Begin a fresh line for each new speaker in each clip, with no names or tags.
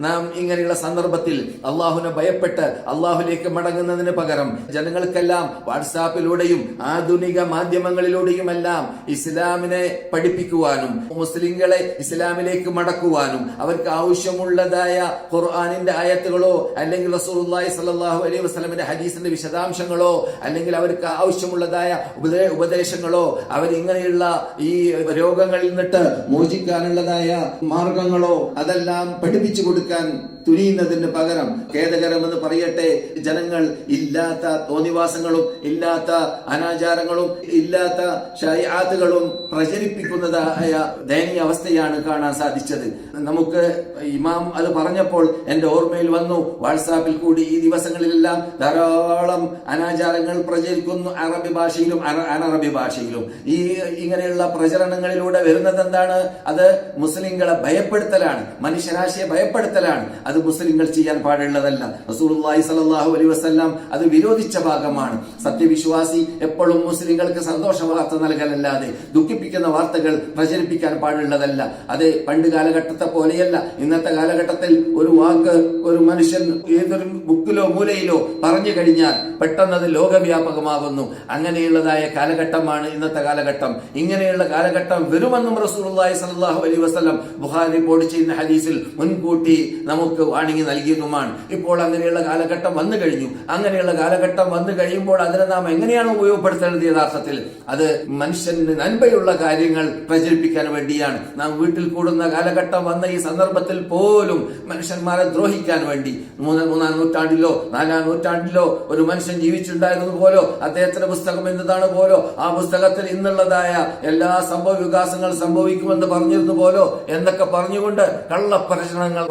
നാം ഇങ്ങനെയുള്ള സന്ദർഭത്തിൽ അള്ളാഹുനെ ഭയപ്പെട്ട് അള്ളാഹുലേക്ക് മടങ്ങുന്നതിന് പകരം ജനങ്ങൾക്കെല്ലാം വാട്സാപ്പിലൂടെയും ആധുനിക മാധ്യമങ്ങളിലൂടെയും എല്ലാം ഇസ്ലാമിനെ പഠിപ്പിക്കുവാനും മുസ്ലിങ്ങളെ ഇസ്ലാമിലേക്ക് മടക്കുവാനും അവർക്ക് ആവശ്യമുള്ളതായ ഖുർആാനിന്റെ ആയത്തുകളോ അല്ലെങ്കിൽ റസൂലുള്ളാഹി സലാഹു അലൈഹി വസ്ലമിന്റെ ഹദീസിന്റെ വിശദാംശങ്ങളോ അല്ലെങ്കിൽ അവർക്ക് ആവശ്യമുള്ളതായ ഉപദേ- ഉപദേശങ്ങളോ അവർ ഇങ്ങനെയുള്ള ഈ രോഗങ്ങളിൽ നിന്നിട്ട് മോചിക്കാനുള്ളതായ മാർഗങ്ങളോ അതെല്ലാം പഠിപ്പിച്ചു 但。തുനിയുന്നതിന് പകരം ഖേദകരമെന്ന് പറയട്ടെ ജനങ്ങൾ ഇല്ലാത്ത തോന്നിവാസങ്ങളും ഇല്ലാത്ത അനാചാരങ്ങളും ഇല്ലാത്ത ഷയാത്തുകളും പ്രചരിപ്പിക്കുന്നതായ ദയനീയ അവസ്ഥയാണ് കാണാൻ സാധിച്ചത്. നമുക്ക് ഇമാം അത് പറഞ്ഞപ്പോൾ എന്റെ ഓർമ്മയിൽ വന്നു വാട്സാപ്പിൽ കൂടി ഈ ദിവസങ്ങളിലെല്ലാം ധാരാളം അനാചാരങ്ങൾ പ്രചരിക്കുന്നു അറബി ഭാഷയിലും അന- അനറബി ഭാഷയിലും. ഈ ഇങ്ങനെയുള്ള പ്രചരണങ്ങളിലൂടെ വരുന്നത് എന്താണ്? അത് മുസ്ലിങ്ങളെ ഭയപ്പെടുത്തലാണ് മനുഷ്യരാശിയെ ഭയപ്പെടുത്തലാണ്. അത് മുസ്ലിങ്ങൾ ചെയ്യാൻ പാടുള്ളതല്ല. റസൂലുള്ളാഹി സ്വല്ലല്ലാഹു അലൈഹി വസല്ലം അത് വിരോധിച്ച ഭാഗമാണ്. സത്യവിശ്വാസി എപ്പോഴും മുസ്ലിങ്ങൾക്ക് സന്തോഷ വാർത്ത നൽകലല്ലാതെ ദുഃഖിപ്പിക്കുന്ന വാർത്തകൾ പ്രചരിപ്പിക്കാൻ പാടുള്ളതല്ല. അത് പണ്ട് കാലഘട്ടത്തെ പോലെയല്ല. ഇന്നത്തെ കാലഘട്ടത്തിൽ ഒരു വാക്ക് ഒരു മനുഷ്യൻ ഏതൊരു ബുക്കിലോ മൂലയിലോ പറഞ്ഞു കഴിഞ്ഞാൽ പെട്ടെന്ന് അത് ലോകവ്യാപകമാകുന്നു. അങ്ങനെയുള്ളതായ കാലഘട്ടമാണ് ഇന്നത്തെ കാലഘട്ടം. ഇങ്ങനെയുള്ള കാലഘട്ടം വരുമെന്നും റസൂലുള്ളാഹി സലാഹു അലൈഹി വസല്ലം ബുഹാരി റിപ്പോർട്ട് ചെയ്യുന്ന ഹദീസിൽ മുൻകൂട്ടി നമുക്ക് വാണിംഗ് നൽകിയതുമാണ്. ഇപ്പോൾ അങ്ങനെയുള്ള കാലഘട്ടം വന്നു കഴിഞ്ഞു. അങ്ങനെയുള്ള കാലഘട്ടം വന്നു കഴിയുമ്പോൾ അതിനെ നാം എങ്ങനെയാണ് ഉപയോഗപ്പെടുത്തേണ്ടത് യഥാർത്ഥത്തിൽ? അത് മനുഷ്യന് നന്മയുള്ള കാര്യങ്ങൾ പ്രചരിപ്പിക്കാൻ വേണ്ടിയാണ്. നാം വീട്ടിൽ കൂടുന്ന കാലഘട്ടം വന്ന ഈ സന്ദർഭത്തിൽ പോലും മനുഷ്യന്മാരെ ദ്രോഹിക്കാൻ വേണ്ടി. മൂന്ന് മൂന്നാം നൂറ്റാണ്ടിലോ നാലാം നൂറ്റാണ്ടിലോ ഒരു മനുഷ്യൻ ജീവിച്ചിട്ടുണ്ടായിരുന്നു പോലോ അദ്ദേഹത്തിന്റെ പുസ്തകം എന്നതാണ് പോലോ ആ പുസ്തകത്തിൽ ഇന്നുള്ളതായ എല്ലാ സംഭവ വികാസങ്ങൾ സംഭവിക്കുമെന്ന് പറഞ്ഞിരുന്നു പോലോ എന്നൊക്കെ പറഞ്ഞുകൊണ്ട് കള്ളപ്രചരണങ്ങൾ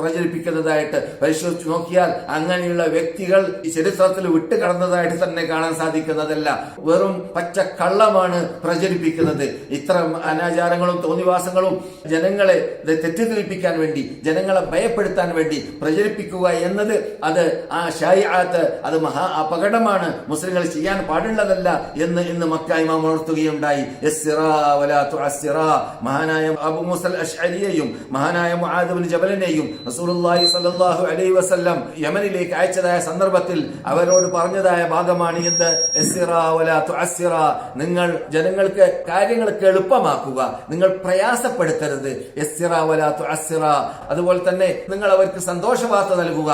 പ്രചരിപ്പിക്കുന്നതായിട്ട് പരിശോധിച്ച് നോക്കിയാൽ അങ്ങനെയുള്ള വ്യക്തികൾ ഈ ചരിത്രത്തിൽ വിട്ടുകടന്നതായിട്ട് തന്നെ കാണാൻ സാധിക്കുന്നതല്ല. വെറും പച്ച കള്ളമാണ് പ്രചരിപ്പിക്കുന്നത്. ഇത്തരം അനാചാരങ്ങളും തോന്നിവാസങ്ങളും ജനങ്ങളെ തെറ്റിദ്ധരിപ്പിക്കാൻ വേണ്ടി ജനങ്ങളെ ഭയപ്പെടുത്താൻ വേണ്ടി പ്രചരിപ്പിക്കുക എന്നത് അത് ആ ഷായിആത്ത് അത് മഹാ അപകടമാണ്. മുസ്ലിങ്ങൾ ചെയ്യാൻ പാടുള്ളതല്ല എന്ന് ഇന്ന് മക്ക ഇമാം ഉണർത്തുകയുണ്ടായി. മഹാനായ അബു മുസൽ അഷ്അലിയെയും മഹാനായ മുആദ് ജബലിനെയും റസൂലുള്ളാഹി സ്വല്ലല്ലാഹു അലൈ വസ്ല്ലം യമനിലേക്ക് അയച്ചതായ സന്ദർഭത്തിൽ അവരോട് പറഞ്ഞതായ ഭാഗമാണ് എന്ത്. നിങ്ങൾ ജനങ്ങൾക്ക് കാര്യങ്ങൾക്ക് എളുപ്പമാക്കുക നിങ്ങൾ പ്രയാസപ്പെടുത്തരുത്. അതുപോലെ തന്നെ നിങ്ങൾ അവർക്ക് സന്തോഷ വാർത്ത നൽകുക.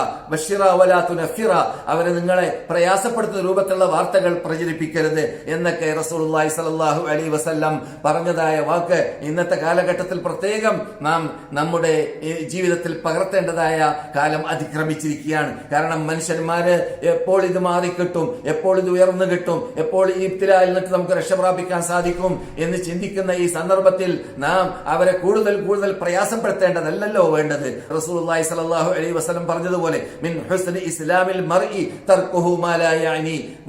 അവരെ നിങ്ങളെ പ്രയാസപ്പെടുത്തുന്ന രൂപത്തിലുള്ള വാർത്തകൾ പ്രചരിപ്പിക്കരുത് എന്നൊക്കെ റസൂലുള്ളാഹി സലാഹു അലൈഹി വസല്ലം പറഞ്ഞതായ വാക്ക് ഇന്നത്തെ കാലഘട്ടത്തിൽ പ്രത്യേകം നാം നമ്മുടെ ജീവിതത്തിൽ പകർത്തേണ്ടതായ കാലം അതിക്രമിച്ചിരിക്കുകയാണ്. കാരണം മനുഷ്യന്മാര് എപ്പോൾ ഇത് മാറിക്കിട്ടും എപ്പോൾ ഇത് ഉയർന്നു കിട്ടും എപ്പോൾ ഈ ഇബ്തിലായിൽ നിന്നിട്ട് നമുക്ക് രക്ഷപ്രാപിക്കാൻ സാധിക്കും എന്ന് ചിന്തിക്കുന്ന ഈ സന്ദർഭത്തിൽ നാം അവരെ കൂടുതൽ കൂടുതൽ പ്രയാസപ്പെടുത്തേണ്ടതല്ലല്ലോ വേണ്ടത്. റസൂലുള്ളാഹി സലാഹു അലൈ വസ്ലം പറഞ്ഞതുപോലെ മിൻ ഇസ്ലാമിൽ മർഇ തർക്കുഹുമാലായി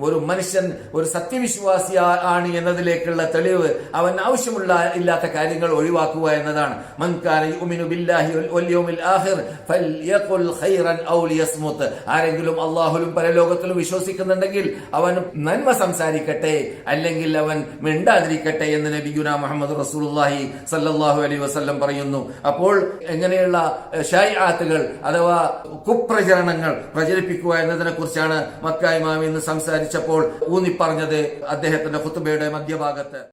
ഒരു മനുഷ്യൻ ഒരു സത്യവിശ്വാസി ആണ് എന്നതിലേക്കുള്ള തെളിവ് അവൻ ആവശ്യമുള്ള ഇല്ലാത്ത കാര്യങ്ങൾ ഒഴിവാക്കുക എന്നതാണ്. മൻ കാന യുമിനു ബില്ലാഹി വൽ- യൗമിൽ ലിയസ്മുത് ആരെങ്കിലും അല്ലാഹുവിലും പരലോകത്തിലും വിശ്വസിക്കുന്നുണ്ടെങ്കിൽ അവൻ നന്മ സംസാരിക്കട്ടെ അല്ലെങ്കിൽ അവൻ മിണ്ടാതിരിക്കട്ടെ എന്ന് നബിയുന മുഹമ്മദ് റസൂലുള്ളാഹി സല്ലല്ലാഹു അലൈഹി വസല്ലം പറയുന്നു. അപ്പോൾ എങ്ങനെയുള്ള ഷൈആത്തുകൾ അഥവാ കുപ്രചരണങ്ങൾ പ്രചരിപ്പിക്കുക എന്നതിനെ കുറിച്ചാണ് മക്ക മാമി ഇന്ന് സംസാരിച്ചപ്പോൾ ഊന്നിപ്പറഞ്ഞത് അദ്ദേഹത്തിന്റെ കുത്തുബയുടെ മധ്യഭാഗത്ത്.